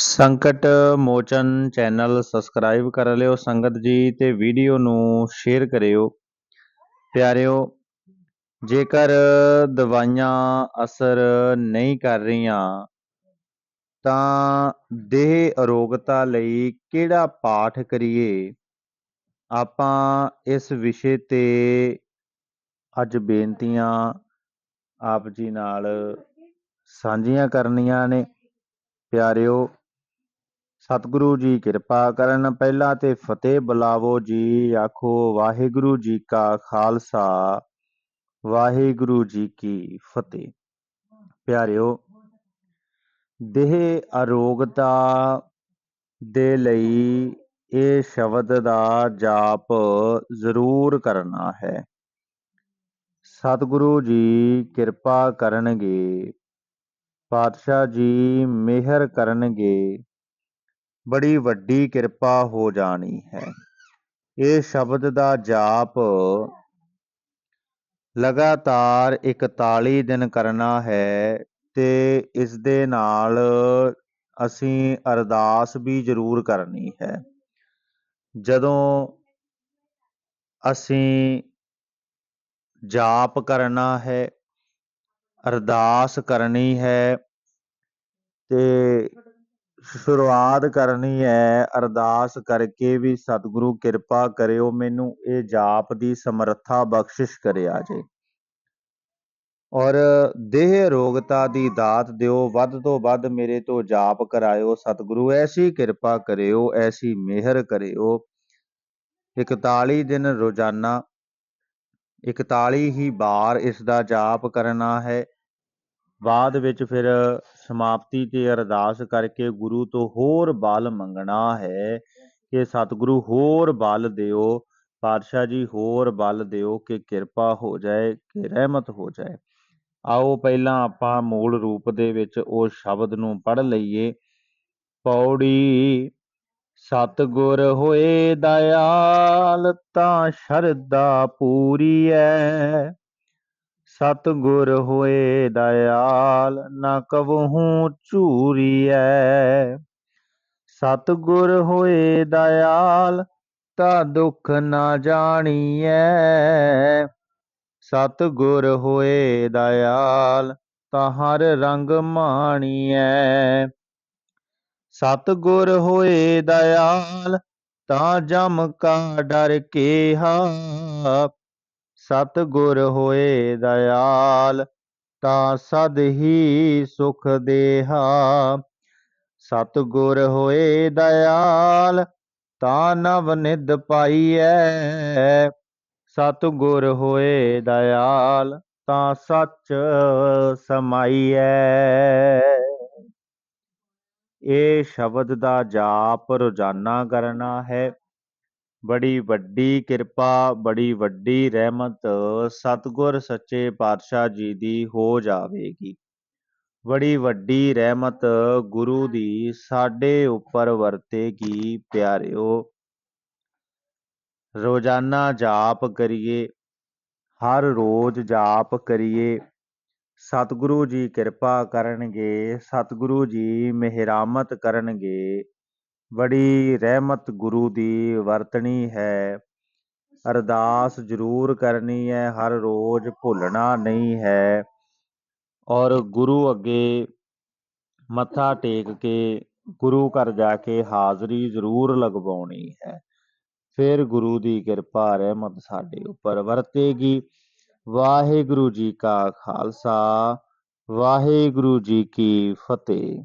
ਸੰਕਟ ਮੋਚਨ channel subscribe ਕਰ ਲਿਓ, ਸੰਗਤ ਜੀ ਤੇ ਵੀਡੀਓ ਨੂੰ ਸ਼ੇਅਰ ਕਰਿਓ। ਪਿਆਰਿਓ, ਜੇਕਰ ਦਵਾਈਆਂ ਅਸਰ ਨਹੀਂ ਕਰ ਰਹੀਆਂ, ਤਾਂ ਦੇਹ ਅਰੋਗਤਾ ਲਈ ਕਿਹੜਾ ਪਾਠ ਕਰੀਏ? ਆਪਾਂ ਇਸ ਵਿਸ਼ੇ ਤੇ ਅੱਜ ਬੇਨਤੀਆਂ ਆਪ ਜੀ ਨਾਲ ਸਾਂਝੀਆਂ ਕਰਨੀਆਂ ਨੇ। ਪਿਆਰਿਓ ਸਤਿਗੁਰੂ ਜੀ ਕਿਰਪਾ ਕਰਨ। ਪਹਿਲਾਂ ਤੇ ਫਤਿਹ ਬੁਲਾਵੋ ਜੀ, ਆਖੋ ਵਾਹਿਗੁਰੂ ਜੀ ਕਾ ਖਾਲਸਾ, ਵਾਹਿਗੁਰੂ ਜੀ ਕੀ ਫਤਿਹ। ਪਿਆਰਿਓ, ਦੇਹ ਅਰੋਗਤਾ ਦੇ ਲਈ ਇਹ ਸ਼ਬਦ ਦਾ ਜਾਪ ਜ਼ਰੂਰ ਕਰਨਾ ਹੈ। ਸਤਿਗੁਰੂ ਜੀ ਕਿਰਪਾ ਕਰਨਗੇ, ਪਾਤਸ਼ਾਹ ਜੀ ਮਿਹਰ ਕਰਨਗੇ ਬੜੀ ਵੱਡੀ ਕਿਰਪਾ ਹੋ ਜਾਣੀ ਹੈ। ਇਹ ਸ਼ਬਦ ਦਾ ਜਾਪ ਲਗਾਤਾਰ 41 ਦਿਨ ਕਰਨਾ ਹੈ ਤੇ ਇਸ ਦੇ ਨਾਲ ਅਸੀਂ ਅਰਦਾਸ ਵੀ ਜ਼ਰੂਰ ਕਰਨੀ ਹੈ। ਜਦੋਂ ਅਸੀਂ ਜਾਪ ਕਰਨਾ ਹੈ, ਅਰਦਾਸ ਕਰਨੀ ਹੈ ਤੇ ਸ਼ੁਰੂਆਤ ਕਰਨੀ ਹੈ। ਅਰਦਾਸ ਕਰਕੇ ਵੀ ਸਤਿਗੁਰੂ ਕਿਰਪਾ ਕਰਿਓ, ਮੈਨੂੰ ਇਹ ਜਾਪ ਦੀ ਸਮਰੱਥਾ ਬਖਸ਼ਿਸ਼ ਕਰਿਆ ਜੇ। ਔਰ ਦੇਹ ਰੋਗਤਾ ਦੀ ਦਾਤ ਦਿਓ, ਵੱਧ ਤੋਂ ਵੱਧ ਮੇਰੇ ਤੋਂ ਜਾਪ ਕਰਾਇਓ। ਸਤਿਗੁਰੂ, ਐਸੀ ਕਿਰਪਾ ਕਰਿਓ, ਐਸੀ ਮਿਹਰ ਕਰਿਓ। 41 ਦਿਨ ਰੋਜ਼ਾਨਾ 41 ਹੀ ਵਾਰ ਇਸ ਦਾ ਜਾਪ ਕਰਨਾ ਹੈ। ਬਾਅਦ ਵਿੱਚ ਫਿਰ ਸਮਾਪਤੀ ਤੇ ਅਰਦਾਸ ਕਰਕੇ ਗੁਰੂ ਤੋਂ ਹੋਰ ਬਲ ਮੰਗਣਾ ਹੈ ਕਿ ਸਤਿਗੁਰੂ ਹੋਰ ਬਲ ਦਿਓ, ਪਾਤਸ਼ਾਹ ਜੀ ਹੋਰ ਬਲ ਦਿਓ ਕਿ ਕਿਰਪਾ ਹੋ ਜਾਏ, ਕਿ ਰਹਿਮਤ ਹੋ ਜਾਏ। ਆਓ ਪਹਿਲਾਂ ਆਪਾਂ ਮੂਲ ਰੂਪ ਦੇ ਵਿੱਚ ਉਹ ਸ਼ਬਦ ਨੂੰ ਪੜ੍ਹ ਲਈਏ। ਪੌੜੀ, ਸਤਗੁਰ ਹੋਏ ਦਇਆਲ ਤਾਂ ਸ਼ਰਧਾ ਪੂਰੀ ਐ। ਸਤਗੁਰ ਹੋਏ ਦਇਆਲ ਨਾ ਕਵਹੂ ਝੂਰੀਐ ਸਤਗੁਰ ਹੋਏ ਦਇਆਲ ਤਾਂ ਦੁੱਖ ਨਾ ਜਾਣੀਐ। ਸਤਗੁਰ ਹੋਏ ਦਇਆਲ ਤਾਂ ਹਰ ਰੰਗ ਮਾਣੀਐ। ਸਤਗੁਰ ਹੋਏ ਦਇਆਲ ਤਾਂ ਜਮ ਕਾ ਡਰ ਕੇਹਾ ਸਤਿਗੁਰ ਹੋਏ ਦਇਆਲ, ਤਾਂ ਸਦ ਹੀ ਸੁਖ ਦੇਹਾ। ਸਤਿਗੁਰ ਹੋਏ ਦਇਆਲ, ਤਾਂ ਨਵ ਨਿਧ ਪਾਈਐ। ਸਤਿਗੁਰ ਹੋਏ ਦਇਆਲ, ਤਾਂ ਸੱਚ ਸਮਾਈਐ। ਇਹ ਸ਼ਬਦ ਦਾ ਜਾਪ ਰੋਜ਼ਾਨਾ ਕਰਨਾ ਹੈ। ਬੜੀ ਵੱਡੀ ਕਿਰਪਾ, ਬੜੀ ਵੱਡੀ ਰਹਿਮਤ, ਸਤਗੁਰ ਸੱਚੇ ਪਾਤਸ਼ਾਹ ਜੀ ਦੀ ਹੋ ਜਾਵੇਗੀ। ਬੜੀ ਵੱਡੀ ਰਹਿਮਤ ਗੁਰੂ ਦੀ ਸਾਡੇ ਉੱਪਰ ਵਰਤੇਗੀ, ਪਿਆਰਿਓ। ਰੋਜ਼ਾਨਾ ਜਾਪ ਕਰੀਏ, ਹਰ ਰੋਜ਼ ਜਾਪ ਕਰੀਏ। ਸਤਿਗੁਰੂ ਜੀ ਕਿਰਪਾ ਕਰਨਗੇ, ਸਤਿਗੁਰੂ ਜੀ ਮਿਹਰਾਮਤ ਕਰਨਗੇ। ਬੜੀ ਰਹਿਮਤ ਗੁਰੂ ਦੀ ਵਰਤਣੀ ਹੈ। ਅਰਦਾਸ ਜ਼ਰੂਰ ਕਰਨੀ ਹੈ, ਹਰ ਰੋਜ਼ ਭੁੱਲਣਾ ਨਹੀਂ ਹੈ। ਔਰ ਗੁਰੂ ਅੱਗੇ ਮੱਥਾ ਟੇਕ ਕੇ ਗੁਰੂ ਘਰ ਜਾ ਕੇ ਹਾਜ਼ਰੀ ਜ਼ਰੂਰ ਲਗਵਾਉਣੀ ਹੈ। ਫਿਰ ਗੁਰੂ ਦੀ ਕਿਰਪਾ ਰਹਿਮਤ ਸਾਡੇ ਉੱਪਰ ਵਰਤੇਗੀ। ਵਾਹਿਗੁਰੂ ਜੀ ਕਾ ਖਾਲਸਾ, ਵਾਹਿਗੁਰੂ ਜੀ ਕੀ ਫਤਿਹ।